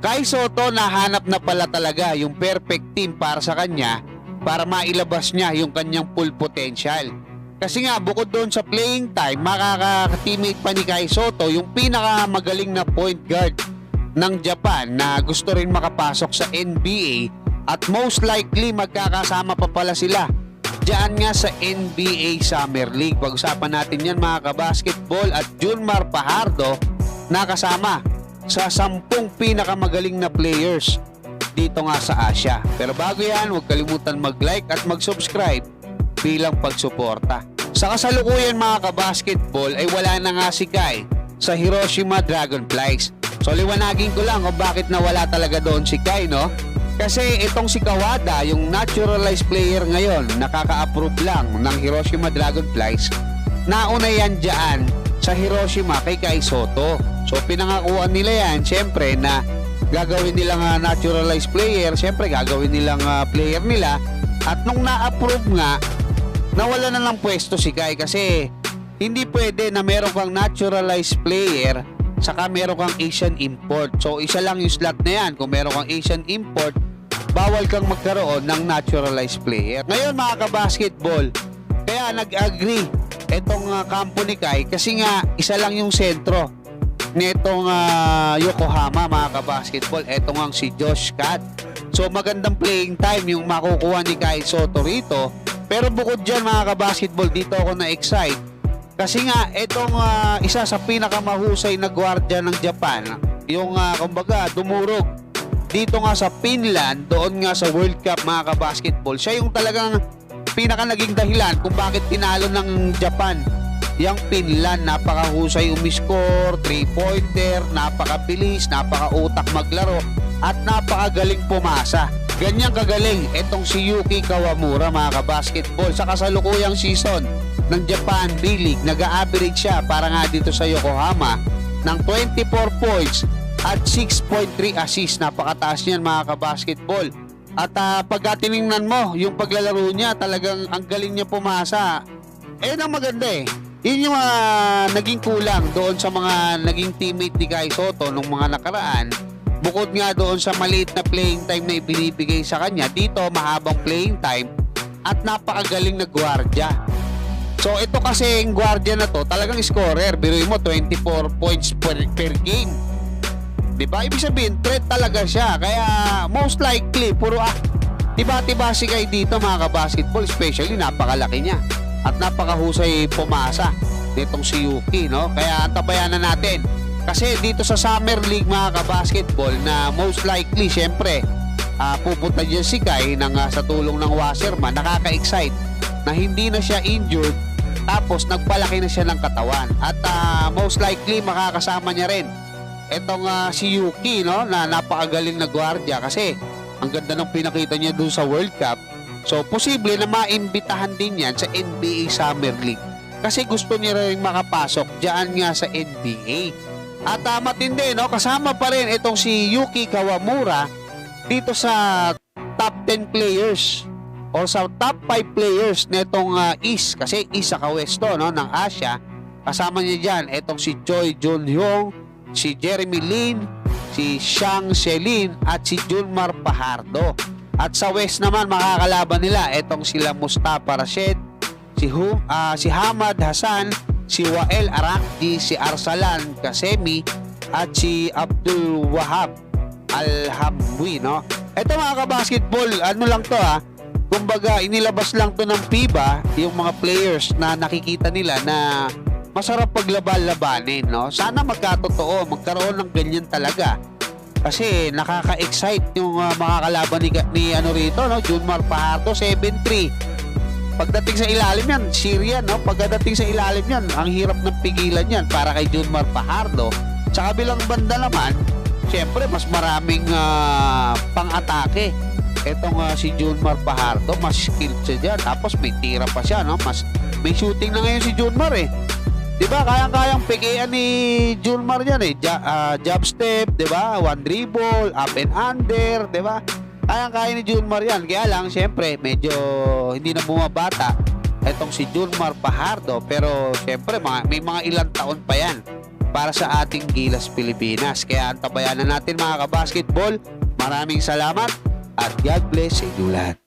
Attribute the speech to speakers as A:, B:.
A: Kai Soto nahanap na pala talaga yung perfect team para sa kanya para mailabas niya yung kanyang full potential. Kasi nga bukod doon sa playing time, makaka-teammate pa ni Kai Soto yung pinakamagaling na point guard ng Japan na gusto rin makapasok sa NBA at most likely magkakasama pa pala sila Diyan nga sa NBA Summer League. Pag-usapan natin yan mga kabasketball at Junmar Pajardo nakasama sa sampung pinakamagaling na players dito nga sa Asia. Pero bago yan, huwag kalimutan mag-like at mag-subscribe bilang pagsuporta. Sa kasalukuyan mga kabasketball ay wala na nga si Kai sa Hiroshima Dragonflies. So liwanagin ko lang kung bakit nawala talaga doon si Kai, no? Kasi itong si Kawada, yung naturalized player ngayon, nakaka-approve lang ng Hiroshima Dragonflies, nauna yan dyan sa Hiroshima kay Kai Soto. So pinangakuan nila yan, syempre na gagawin nilang uh, naturalized player, syempre gagawin nilang uh, player nila. At nung na-approve nga, nawala na ng pwesto si Kai kasi hindi pwede na meron kang naturalized player saka meron kang Asian import. So isa lang yung slot na yan. Kung meron kang Asian import, bawal kang magkaroon ng naturalized player. Ngayon mga kabasketball, kaya nag-agree itong uh, kampo ni Kai kasi nga isa lang yung sentro nitong uh, Yokohama mga kabasketball. Ito nga si Josh Cat. So magandang playing time yung makukuha ni Kai Soto rito. Pero bukod dyan mga kabasketball, dito ako na-excite kasi nga, itong uh, isa sa pinakamahusay na gwardya ng Japan, yung uh, kumbaga dumurog dito nga sa Finland, doon nga sa World Cup mga kabasketball, siya yung talagang pinaka naging dahilan kung bakit tinalo ng Japan yung Finland, napakahusay umiscore, 3-pointer, napakabilis, napakautak maglaro, at napakagaling pumasa. Ganyan kagaling itong si Yuki Kawamura mga kabasketball sa kasalukuyang season ng Japan B-League. Nag-average siya para nga dito sa Yokohama ng 24 points at 6.3 assists. Napakataas niyan mga kabasketball. At uh, pag tinignan mo, yung paglalaro niya, talagang ang galing niya pumasa. Eh, ang maganda eh. Yun yung uh, naging kulang doon sa mga naging teammate ni Kai Soto nung mga nakaraan. Bukod nga doon sa maliit na playing time na ibinibigay sa kanya, dito mahabang playing time at napakagaling na gwardya. So ito kasi yung guardian na to, talagang scorer. Biruin mo 24 points per, per game. 'Di ba? Ibig sabihin, threat talaga siya. Kaya most likely puro ah, tiba-tiba si kay dito mga basketball especially napakalaki niya at napakahusay pumasa nitong si Yuki, no? Kaya tabayan na natin. Kasi dito sa Summer League mga basketball na most likely, syempre, uh, pupunta dyan si Kai ng, uh, sa tulong ng Wasserman, nakaka-excite na hindi na siya injured tapos nagpalaki na siya ng katawan at uh, most likely makakasama niya rin etong uh, si Yuki no na napakagaling na gwardiya kasi ang ganda ng pinakita niya doon sa World Cup. So posible na maimbitahan din yan sa NBA Summer League kasi gusto niya rin makapasok diyan nga sa NBA at uh, matindi no kasama pa rin itong si Yuki Kawamura dito sa top 10 players o sa top 5 players netong uh, East kasi East sa West to no ng Asia. Kasama niya diyan etong si Choi Jun Hyung si Jeremy Lin si Shang Selin at si Junmar Pajardo. At sa West naman makakalaban nila etong sila Mustafa Rashid si Hum, uh, si Hamad Hassan si Wael Arakdi si Arsalan Kasemi at si Abdul Wahab Alhamwi no? Ito mga kabasketball ano lang to ha kumbaga inilabas lang to ng FIBA yung mga players na nakikita nila na masarap paglabal-labanin, no? Sana magkatotoo, magkaroon ng ganyan talaga. Kasi nakaka-excite yung uh, mga kalaban ni, ni ano rito, no? Junmar Pajardo, 7-3. Pagdating sa ilalim yan, Syrian, no? Pagdating sa ilalim yan, ang hirap ng pigilan yan para kay Junmar Pajardo. Sa kabilang banda naman, syempre mas maraming uh, pang-atake etong uh, si Junmar Pajardo, mas skilled siya dyan. Tapos may tira pa siya, no? Mas, may shooting na ngayon si Junmar eh. 'Di ba? Kayang-kayang pikian ni Junmar yan eh. Ja, uh, jab step, 'di ba? One dribble, up and under, 'di ba? Kayang-kaya ni Junmar yan. Kaya lang, syempre, medyo hindi na bumabata etong si Junmar Pajardo. Pero, syempre, mga, may mga ilang taon pa yan para sa ating Gilas Pilipinas. Kaya antabayan na natin mga kabasketball. Maraming salamat at God bless sa inyo lahat.